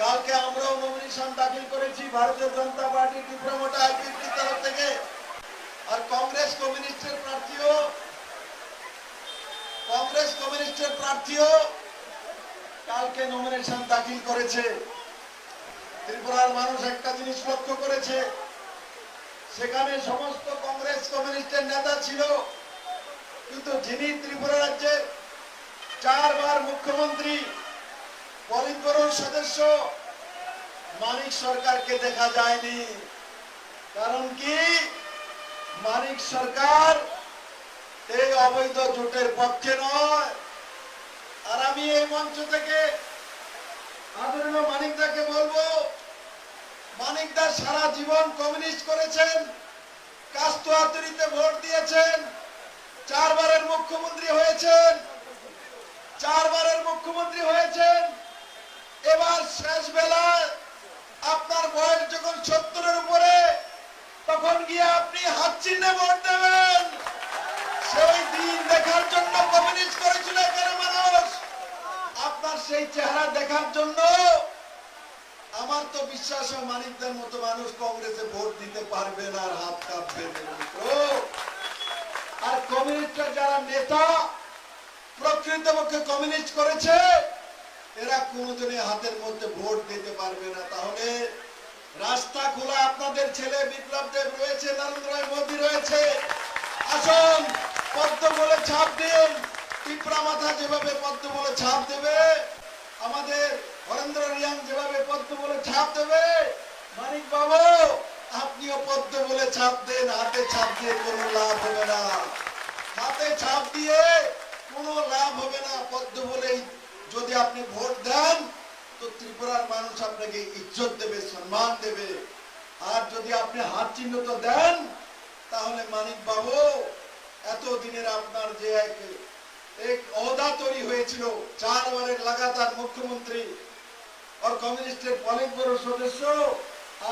কালকে আমরাও নমিনেশন দাখিল করেছি ভারতীয় জনতা পার্টি ত্রিপুরামোটা আইপিপির তরফ থেকে। আর কংগ্রেস কমিউনিস্টের প্রার্থীও, কংগ্রেস কমিউনিস্টের প্রার্থীও কালকে নমিনেশন দাখিল করেছে। ত্রিপুরার মানুষ একটা জিনিস লক্ষ্য করেছে, সেখানে সমস্ত কংগ্রেস কমিউনিস্টের নেতা ছিল, কিন্তু যিনি ত্রিপুরা রাজ্যের চারবার মুখ্যমন্ত্রী পলিটব্যুরোর সদস্য, মানিক সরকারকে দেখা যায়নি। কারণ কি? মানিক সরকার এই অবৈধ জোটের পক্ষে নয়। আর আমি এই মঞ্চ থেকে আদরণীয় মানিকদাকে বলব, মানিকদা সারা জীবন কমিউনিস্ট করেছেন কাস্তুয়াতুরিতে ভোট দিয়েছেন, চারবারের মুখ্যমন্ত্রী হয়েছেন, চারবারের মুখ্যমন্ত্রী হয়েছেন এবার শেষ বেলায় আপনার বয়স যখন সত্তরের উপরে, তখন গিয়ে আপনি হাত চিহ্নে ভোট দেবেন। সেই দিন দেখার জন্য কমিউনিস্ট করেছিল এখানে মানুষ? আপনার সেই চেহারা দেখার জন্য আমার তো বিশ্বাস মানিকদের মতো মানুষ কংগ্রেসে ভোট দিতে পারবে না আর হাত কাঁপবে আর কমিউনিস্টরা যারা নেতা, প্রকৃতপক্ষে কমিউনিস্ট করেছে এরা কোনোদিনই হাতের মধ্যে ভোট দিতে পারবে না। তাহলে রাস্তা খোলা আপনাদের ছেলে বিপ্লব দেব রয়েছে নরেন্দ্র মোদী রয়েছে। আসুন, পদ্ম বলে ছাপ দিন। পিঁপড়া মাথা যেভাবে পদ্ম বলে ছাপ দেবে, আমাদের হরেন্দ্র রিয়াং যেভাবে পদ্ম বলে ছাপ দেবে, মানিক বাবু, আপনিও পদ্ম বলে ছাপ দেন, হাতে ছাপ দিয়ে কোনো লাভ হবে না। হাতে ছাপ দিয়ে কোনো লাভ হবে না, পদ্ম বলেই যদি আপনি ভোট দেন, তো ত্রিপুরার মানুষ আপনাকে ইজ্জত দেবে, সম্মান দেবে। আর যদি আপনি হাত চিহ্ন তো দেন, তাহলে মানিক বাবু এতদিনের আপনার যে এক এক অহদা তৈরি হয়েছিল চারবারের লাগাতার মুখ্যমন্ত্রী আর কমিউনিস্টের পলিট ব্যুরো সদস্য,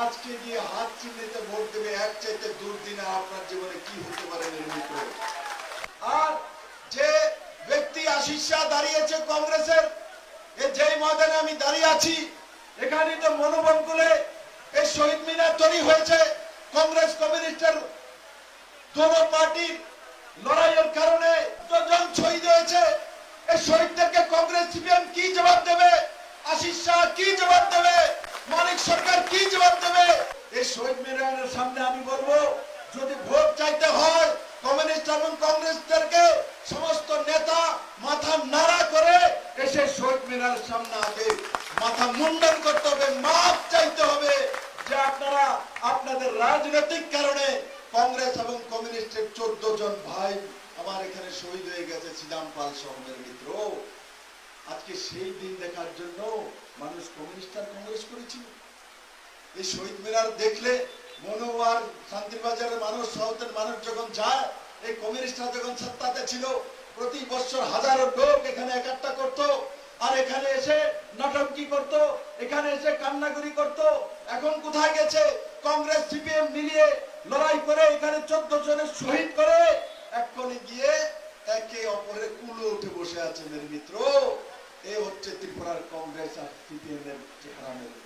আজকে গিয়ে হাত চিহ্নিতে ভোট দেবে, এক চাইতে দুর্দিনে আপনার জীবনে কি হতে পারে নির্মিত আর যে ব্যক্তি আশিস শাহ দাঁড়িয়েছে কংগ্রেসের। যেই ময়দানে আমি দাঁড়িয়ে আছি, এখানে তো মনোবল এই শহীদ মিনার তৈরি হয়েছে। কংগ্রেস, কমিউনিস্টের দোনো পার্টির লড়াইয়ের কারণে জন শহীদ হয়েছে। এই শহীদদেরকে কংগ্রেস সিপিএম কি জবাব দেবে? আশিস শাহ কি জবাব দেবে? মানিক সরকার কি জবাব দেবে? এই শহীদ মিনারের সামনে আমি বলব, যদি ভোট চাইতে হয়, কমিউনিস্ট এবং কংগ্রেসদেরকে সমস্ত নেতা মাথা নাড়া করে মিনারের সামনে আগে মাথা মুন্ডন করতে হবে, মাপ চাইতে হবে যে আপনারা আপনাদের রাজনৈতিক কারণে কংগ্রেস এবং কমিউনিস্টের চোদ্দ জন ভাই আমার এখানে শহীদ হয়ে গেছে শ্রীরাম পাল সহমের মিত্র। আজকে সেই দিন দেখার জন্য মানুষ কমিউনিস্ট আর কংগ্রেস করেছিল। এই শহীদ মিনার দেখলে মনোয়ার শান্তিবাজারের মানুষ, সাউথের মানুষ যখন যায়, এই কমিউনিস্টরা যখন সত্তাতে ছিল, প্রতি বছর হাজারো লোক এখানে একাত্তা করত আর এখানে এসে নাটকি করত? এখানে এসে কান্নাগুড়ি করত? এখন কোথায় গেছে? কংগ্রেস, সিপিএম মিলিয়ে লড়াই করে এখানে চোদ্দ জনের শহীদ করে এক্ষণে গিয়ে একে অপরের কুলো উঠে বসে আছে, মেরে মিত্র। এ হচ্ছে ত্রিপুরার কংগ্রেস আর সিপিএম এর চেহারা মেরে